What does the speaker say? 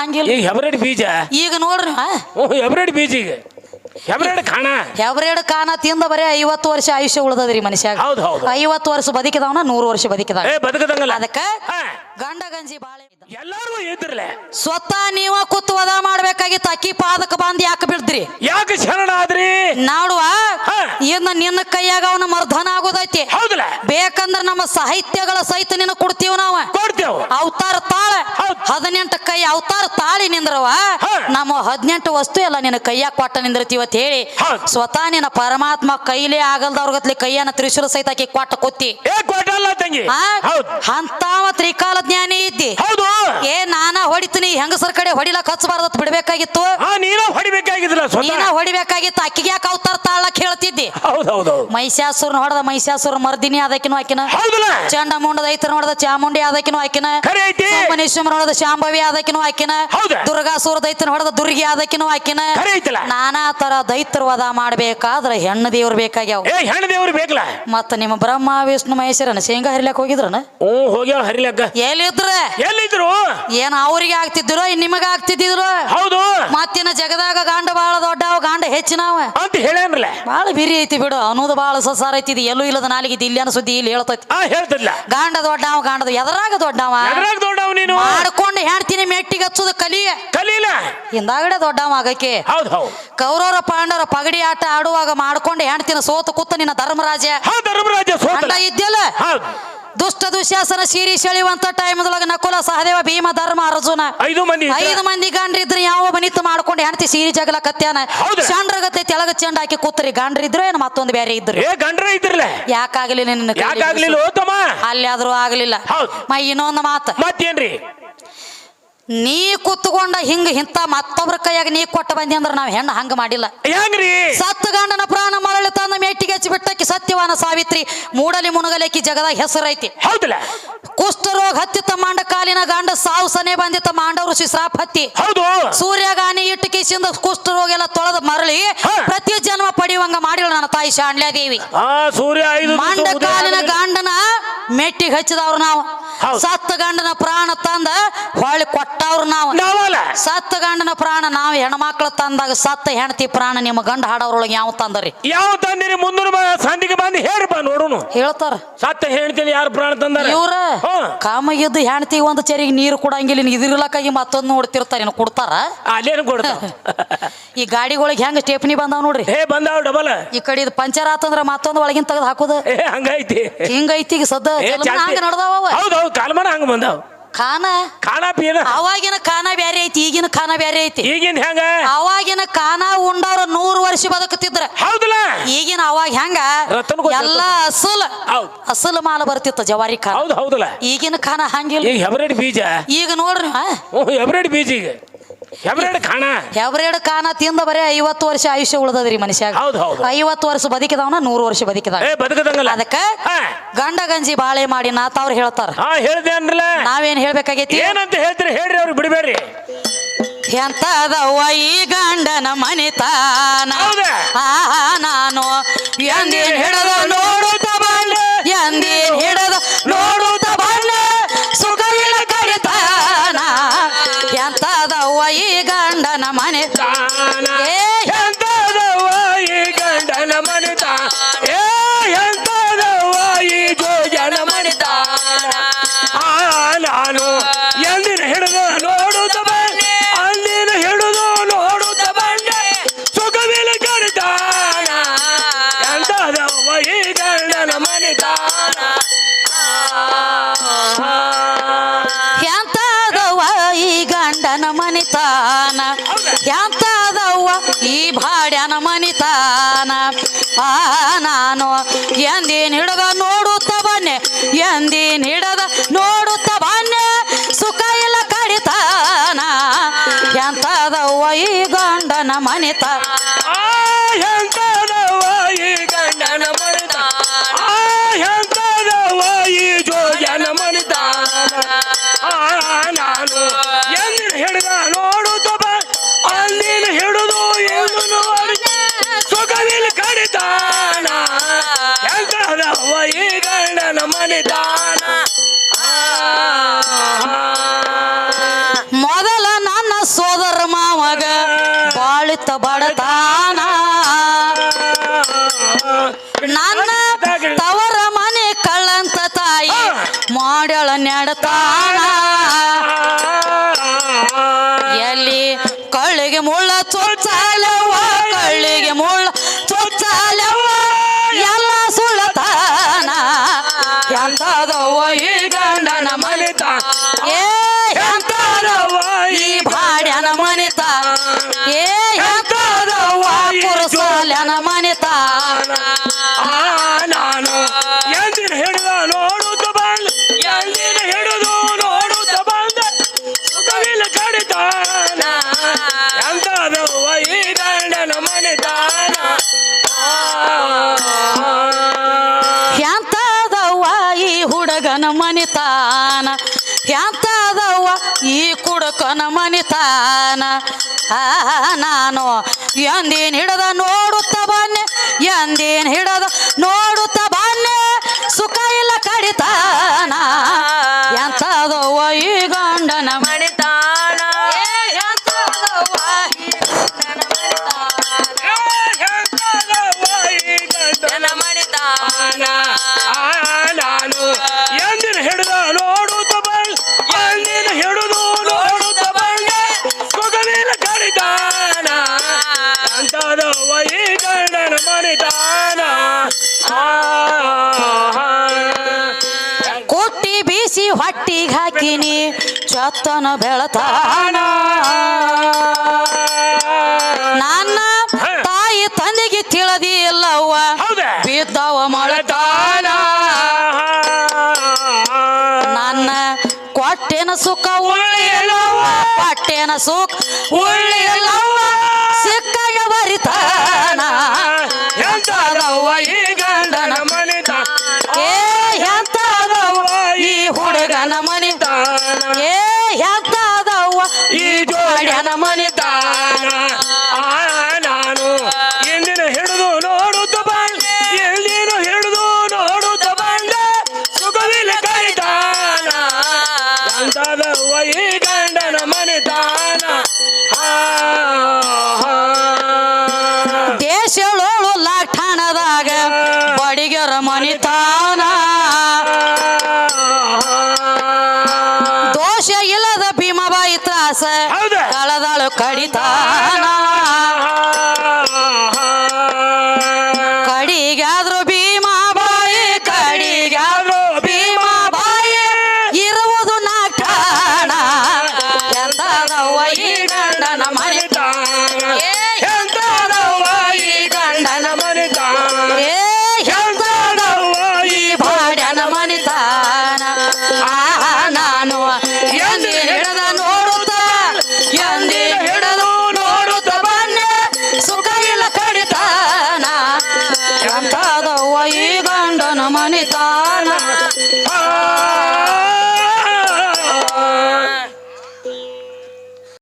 ಹಂಗಿಲ್ಲ. ಈಗ ಹೆಬ್ರೇಡ್ ಬೀಜ? ಈಗ ನೋಡ್ರಿ ಹಾ? ಹ್ಞೂ ಹೆಬ್ರೇಡ್ ಬೀಜ ಈಗ. ಹೆಬ್ರೇಡ್ ಕಾಣ. ಹೆಬ್ರೇಡ್ ಕಾನ ತಿಂದ ಬರೀ ಐವತ್ತು ವರ್ಷ ಆಯುಷ್ಯ ಉಳ್ದದ್ರಿ ಮನುಷ್ಯ ಹೌದ್ ಹೌದು. ಐವತ್ತು ವರ್ಷ ಬದುಕಿದವನ ನೂರು ವರ್ಷ ಬದುಕಿದಾಗ ಏ ಬದುಕದಂಗಲ್ಲ. ಅದಕ್ಕ ಹಾ. ಗಂಡ ಗಂಜಿ ಬಾಳೆ. ಎಲ್ಲಾರು ಇದ್ರಲೆ ಸ್ವತಃ ನೀವ ಕೂತು ವದ ಮಾಡ್ಬೇಕಾಗಿತ್ತು ಅಕ್ಕಿ ಪಾದಕ ಬಂದ್ ಯಾಕೆ ಬಿಡ್ದ್ರಿ ಯಾಕೆ ಶರಣ ಆದ್ರಿ ನೋಡುವ? ಹಾ. ಇನ್ನ ನಿನ್ನ ಕೈಯಾಗ ಅವನ ಮರ್ಧನ ಆಗೋದೈತಿ ಹೌದಲ್ಲ ಬೇಕಂದ್ರ ನಮ್ಮ ಸಾಹಿತ್ಯಗಳ ಸಹಿತ ನಿನ್ನ ಕೊಡ್ತೀವಿ ನಾವ. ಕೊಡ್ತೇವ. ಅವತಾರ ತಾಳ. ಹೌದ್. ಹದಿನೆಂಟು ಕೈ ಅವತಾರ ತಾಳಿ ನಿಂದ್ರವ. ನಮ್ಮ ಹದಿನೆಂಟು ವಸ್ತು ಎಲ್ಲ ನಿನ್ನ ಕೈಯಾಗ ಕೊಟ್ಟ ನಿಂದಿರ್ತೀವತ್ ಹೇಳಿ. ಸ್ವತಃ ನಿನ್ನ ಪರಮಾತ್ಮ ಕೈಲೇ ಆಗಲ್ದವ್ರಗತ್ಲಿ ಕೈಯನ್ನ ತ್ರಿಶೂಲ ಸಹಿತ ಆಕಿ ಕೊಟ್ಟ ಕೊತ್ತಿ. ಅಂತಾವ ತ್ರಿಕಾಲ ಜ್ಞಾನಿ ಇದ್ದಿ. ಹೌದು. ಏ ನಾನ ಹೊಡಿತೀನಿ. ಹೆಂಗಸರ ಕಡೆ ಹೊಡಿಲಕ್ ಹಚ್ಚಬಾರ್ದತ್ ಬಿಡ್ಬೇಕಾಗಿತ್ತು. ನೀನ ಹೊಡಿಬೇಕಾಗಿತ್ತು ಹೊಡಿಬೇಕಾಗಿದ್ದಿಲ್ಲ ನೀನ ಹೊಡಿಬೇಕಾಗಿತ್ತು. ಅಕ್ಕಿಗೆ ಯಾಕೆ ಅವತಾರ ತಾಳಕ್ ಹೇಳ್ತಿದ್ದಿ. ಮೈಸಾಸ್ ಮೈಸಾಸುರನ ಹೊಡೆದ ಮೈಸಾಸುರ ಮರ್ದಿನಿ ಅದಕ್ಕಿನ ಆಕಿನ. ಹೌದಲ್ಲ? ಚಂಡ ಮುಂಡದ ಐತರ ನೋಡದ ಚಾಮುಂಡಿ ಅದಕ್ಕಿನ ಆಕಿನ. ಖರೆ ಐತಿ? ನೋಡದ ಶಾಂಭವಿ ಅದಕ್ಕಿನ ಆಕಿನ. ಹೌದ? ದುರ್ಗಾಸುರ ದೈತನ ಹೊಡೆದ ದುರ್ಗಿ ಆದಕಿನೂ ಆಕಿನ. ಖರೆ ಐತಲ್ಲ? ನಾನಾ ತರ ದೈತ್ರ ವಧ ಮಾಡ್ಬೇಕಾದ್ರ ಹೆಣ್ಣು ದೇವ್ರು ಬೇಕಾಗ್ಯಾವ. ಏ ಹೆಣ್ಣು ದೇವ್ರು ಬೇಕಲ್ಲ? ಮತ್ತ ನಿಮ್ಮ ಬ್ರಹ್ಮ ವಿಷ್ಣು ಮಹೇಶ್ವರನ ಶೇಂಗಾ ಹರಿಲಕ್ ಹೋಗಿದ್ರನ? ಓ ಹೋಗ್ಯಾವ ಹರಿಲಕ್ಕ. ಎಲ್ಲಿದ್ರ? ಎಲ್ಲಿದ್ರು? ಏನ್ ಅವ್ರಿಗೆ ಆಗ್ತಿದ್ರು ನಿಮಗ ಆಗ್ತಿದ್ರು ಹೌದು. ಮತ್ತಿನ ಜಗದಾಗ ಗಾಂಡ ಬಾಳ ದೊಡ್ಡ ಗಾಂಡ ಹೆಚ್ಚಿನ ಅಂತ ಬಾಳ ಬಿರಿ ಐತಿ ಬಿಡು ಅನ್ನೋದು ಬಾಳ ಸಸಾರ ಐತಿ ಇದು ಎಲ್ಲೂ ಇಲ್ಲದ ನಾಲಿಗೆ ಇಲ್ಲಿ ಅನ್ನೋ ಸುದ್ದಿ ಇಲ್ಲಿ ಹೇಳ್ತೈತಿ. ಆ ಹೇಳ್ತಿದ್ಲ ಗಾಂಡ ದೊಡ್ಡವ ಗಾಂಡದ ಎದರಾಗ ದೊಡ್ಡವ? ಎದ್ರಾಗ ದೊಡ್ಡವ ನೀನು? ಮಾಡ್ಕೊಂಡು ಹೇಳ್ತೀನಿ ಮೆಟ್ಟಿಗೆ ಹಚ್ಚುದು ಕಲಿಯ ಕಲೀಲ. ಹಿಂದಾಗಡೆ ದೊಡ್ಡವ ಆಗಕ್ಕೆ. ಹೌದು ಹೌದು. ಕೌರವರ ಪಾಂಡವರ ಪಗಡಿ ಆಟ ಆಡುವಾಗ ಮಾಡ್ಕೊಂಡು ಹೆಣ್ತಿನ ಸೋತು ಕೂತ ನಿನ್ನ ಧರ್ಮರಾಜ ಧರ್ಮರಾಜ ಸೋತ ಇದ್ದಿಲ್ಲ ದುಷ್ಟ ದುಶ್ಯಾಸನ ಸೀರಿ ಸೆಳೆಯುವಂತ ಟೈಮ್ದೊಳಗ ನಕುಲ ಸಹದೇವ ಭೀಮ ಧರ್ಮ ಅರ್ಜುನ ಐದು ಮಂದಿ. ಐದು ಮಂದಿ ಗಾಂಡ್ರಿದ್ರೆ ಯಾವ ಬನಿತ್ತು ಮಾಡ್ಕೊಂಡು ಹೆಣ್ತಿ ಸೀರಿ ಜಗಲ ಕತ್ಯಾನ. ಚಂಡ್ರಗತ್ತೆ ತೆಳಗ ಚೆಂಡ ಹಾಕಿ ಕೂತ್ರಿ ಗಾಂಡ್ರಿದ್ರು ಏನು ಮತ್ತೊಂದು ಬೇರೆ ಇದ್ರು? ಗಂಡ್ರ ಇದ್ರಲ್ಲ? ಯಾಕಾಗ್ಲಿಲ್ಲ ನಿನ್ನ ಯಾಕಾಗ್ಲಿಲ್ಲ ಅಲ್ಲಿ ಆದ್ರೂ ಆಗ್ಲಿಲ್ಲ. ಮೈ ಇನ್ನೊಂದು ಮಾತು. ಮತ್ತೇನ್ರಿ? ನೀ ಕುತ್ಕೊಂಡ ಹಿಂಗ ಹಿಂತ ಮತ್ತೊಬ್ರ ಕೈಯಾಗ ನೀ ಕೊಟ್ಟ ಬಂದಿ ಅಂದ್ರ ನಾವ್ ಹೆಣ್ಣು ಹಂಗ ಮಾಡಿಲ್ಲ. ಹೆಂಗ್ರಿ? ಸತ್ತ ಗಂಡನ ಪ್ರಾಣ ಮರಳಿ ತಂದ ಮೆಟ್ಟಿಗೆ ಹಚ್ಚಿ ಬಿಟ್ಟಕ್ಕೆ ಸತ್ಯವಾನ ಸಾವಿತ್ರಿ ಮೂಡಲಿ ಮುಣಗಲೇಕಿ ಜಗದಾಗ ಹೆಸರೈತಿ. ಹೌದಲ್ಲ? ಕುಷ್ಠರೋಗ ಹತ್ತಿತ್ತ ಮಾಂಡ ಕಾಲಿನ ಗಂಡ ಸಾವು ಸನೆ ಬಂದಿತ್ತ ಮಾಂಡವ ಋಷಿ ಶ್ರಾಪ್ ಹತ್ತಿ. ಹೌದು. ಸೂರ್ಯಗಾನಿ ಇಟ್ಟು ಕಿಸಿಂದ ಕುಷ್ಠರೋಗ ಎಲ್ಲ ತೊಳೆದ ಮರಳಿ ಪ್ರತಿ ಜನ್ಮ ಪಡೆಯುವಂಗ ಮಾಡಿಲ್ಲ ನನ್ನ ತಾಯಿ ಶಾಂಡ್ಲಾದೇವಿ ಆ ಸೂರ್ಯ ಐದು ಮಂಡ ಕಾಲಿನ. ಗಂಡನ ಮೆಟ್ಟಿಗೆ ಹಚ್ಚಿದವ್ರು ನಾವು. ಸತ್ತ ಗಂಡನ ಪ್ರಾಣ ತಂದ ಹೊಳ್ಳಿ ಕೊಟ್ಟವ್ರು ನಾವು. ಸತ್ತ ಗಂಡನ ಪ್ರಾಣ ನಾವು ಹೆಣ್ಮಕ್ಳು ತಂದಾಗ ಸತ್ತ ಹೆಣ್ತಿ ಪ್ರಾಣ ನಿಮ್ಮ ಗಂಡ ಹಾಡೋರೊಳಗೆ ಯಾವ ತಂದರಿ? ಯಾವ ತಂದಿರಿ? ಮುಂದಿನ ಸಂದಿಗೆ ಸಂಧಿಗೆ ಬಂದು ಬಾ ನೋಡುನು. ಹೇಳ್ತಾರ. ಸತ್ತ ಹೇಳ್ತೀನಿ ಯಾರು ಪ್ರಾಣ ತಂದಾರ? ಇವ್ರ ಹಾ. ಕಾಮಗಿದ್ದು ಹೆಣ್ತಿ ಒಂದು ಚರಿಗೆ ನೀರು ಕೊಡಂಗಿಲ್ಲ ಇದಿರ್ಲಕ್ಕಾಗಿ ಮತ್ತೊಂದು ನೋಡ್ತಿರ್ತಾರ ಏನು ಕೊಡ್ತಾರ? ಅಲ್ಲೇನು ಕೊಡ್ತಾರ? ಈ ಗಾಡಿಗಳಿಗೆ ಹೆಂಗ ಸ್ಟೇಪ್ನಿ ಬಂದಾವ್ ನೋಡ್ರಿ? ಹೇ ಬಂದಾವ ಡಬಲ್ ಈ ಕಡೆ ಇದು ಪಂಚರ್ ಆತಂದ್ರ ಮತ್ತೊಂದು ಒಳಗಿನ ತೆಗೆದು ಹಾಕೋದು? ಹಂಗೈತಿ. ಹಿಂಗೈತಿ ಸದ್ದ ಹಂಗ ನಡ್ದಾವ. ಹೌದು ಹೌದು ಕಾಲಮಾನ ಹಂಗ ಬಂದಾವ. ಖಾನ? ಖಾನ ಪೀನ? ಅವಾಗಿನ ಖಾನ ಬ್ಯಾರೆ ಐತಿ ಈಗಿನ ಖಾನ ಬ್ಯಾರೆ ಐತಿ. ಈಗಿನ ಹೆಂಗ? ಅವಾಗಿನ ಖಾನ ಉಂಡವ್ರ ನೂರು ವರ್ಷ ಬದುಕುತ್ತಿದ್ರ. ಹೌದಲ್ಲ? ಈಗಿನ ಅವಾಗ ಹೆಂಗ? ರತನ್ ಗೊತ್ತೈತೆ. ಎಲ್ಲ ಅಸಲ್ ಹೌದ್. ಅಸಲ್ ಮಾಲ ಬರ್ತಿತ್ತು ಜವಾರಿ ಖಾನ. ಹೌದು ಹೌದಲ್ಲ. ಈಗಿನ ಖಾನ ಹಂಗಿಲ್ಲ. ಈಗ ಹೆಬ್ರೇಡ್ ಬೀಜ? ಈಗ ನೋಡ್ರಿ ಹಾ? ಹ್ಞೂ ಹೆಬ್ರೇಡ್ ಬೀಜ ಈಗ. ಹೆಬ್ರೇಡ್ ಕಾಣ. ಹೆಬ್ರೇಡ್ ತಿಂದ ಬರೇ ಐವತ್ತು ವರ್ಷ ಆಯುಷ್ಯ ಉಳ್ದದ್ರಿ ಮನುಷ್ಯಾಗ. ಹೌದ್ ಹೌದು. ಐವತ್ತು ವರ್ಷ ಬದುಕಿದವನ ನೂರು ವರ್ಷ ಬದುಕಿದ ಏ ಬದುಕದಂಗಲ್ಲ. ಅದಕ್ಕ ಹಾ. ಗಂಡ ಗಂಜಿ ಬಾಳೆ ಮಾಡಿ ನಾತ ಅವ್ರು ಹೇಳ್ತಾರ. ಹಾ ಹೇಳ್ದೆ ಅನ್ರಲ್ಲ ನಾವೇನ್ ಹೇಳ್ಬೇಕಾಗೈತಿ? ಏನಂತ ಹೇಳ್ತೀರಿ ಹೇಳ್ರಿ ಅವ್ರಿಗೆ ಬಿಡಬೇಡ್ರಿ. ಎಂತದವ್ವ ಈ ಗಂಡನ ಮನಿತಾನ ಹೌದಾ? ಆ ನಾನು ಎಂದಿನ ಹಿಡದ ಗಂಡನ ಮನೆ. ಮನಿತಾನ. ಎಂತದವ್ವ? ಈ ಭಾಡ್ಯನ ಮನಿತಾನ. ಆ ನಾನು ಎಂದಿನ ಹಿಡದ ನೋಡುತ್ತ ಬನ್ನೆ ಎಂದಿನ ಹಿಡದ ನೋಡುತ್ತ ಬನ್ನೆ ಸುಖ ಇಲ್ಲ ಕಡಿತಾನ. ಎಂತದವ್ವ? ಈ ಗಂಡನ ಮನಿತ ಆ ಎಂತದವ್ವ? ಈ ಗಂಡನ ನಿಧಾನ ಮೊದಲ ನನ್ನ ಸೋದರ ಮಾವಗ ಬಾಳಿತ ಬಡತಾನ. ನನ್ನ ತವರ ಮನೆ ಕಳ್ಳಂತ ತಾಯಿ ಮಾಡ್ಯಾಳ ನೆಡತಾನ. ಎಲ್ಲಿ ಕಳ್ಳಿಗೆ ಮುಳ್ಳ ಚೊಕ್ಕ ಕುರುಸಾಲ್ಯನ ಮನಿತ ಆ ನಾನು ಎಂದಿನ ಹಿಡಿದ ನೋಡುತ್ತ ಬಂದ? ಎಂದಿನ ಹಿಡಿದು ನೋಡುತ್ತ ಬಂದ? ಸುಖವಿಲ್ಲ ಕಡಿತಾನ ಎಂತದವ್ವ ಈ ಗಂಡನ ಮನೆತಾನ ಎಂತದವ್ವ ಈ ಹುಡುಗನ ಮನಿತಾನ ಎಂತದವ್ವ ಈ ಕುಡುಕನ ಮನಿತಾನ ಆ ನಾನು ಎಂದೇನು ಹಿಡದ ನೋಡುತ್ತ ಎಂದೇನ್ ಹಿಡದ ಕೊಟ್ಟಿ ಹೊಟ್ಟಿಗೆ ಹಾಕಿನಿ ಚತ್ತನ ಬೆಳತಾನ. ನನ್ನ ತಾಯಿ ತಂದೆಗೆ ತಿಳದಿ ಇಲ್ಲವ್ವ ಬಿದ್ದವ ಮಳತಾನ. ನನ್ನ ಕೊಟ್ಟೇನ ಸುಖ ಉಳ್ಳಿಲ್ಲವ್ವ ಕೊಟ್ಟೆನ ಸುಖ ಉಳ್ಳಿಲ್ಲವ್ವ ಸಿಕ್ಕಾಗ ಬರಿತಾನ. ಮನೆ ಏ ಎಂತದವ್ವ ಈ ಜೋಡ್ಯನ ಕಳದಾಳು ಕಡಿತಾನ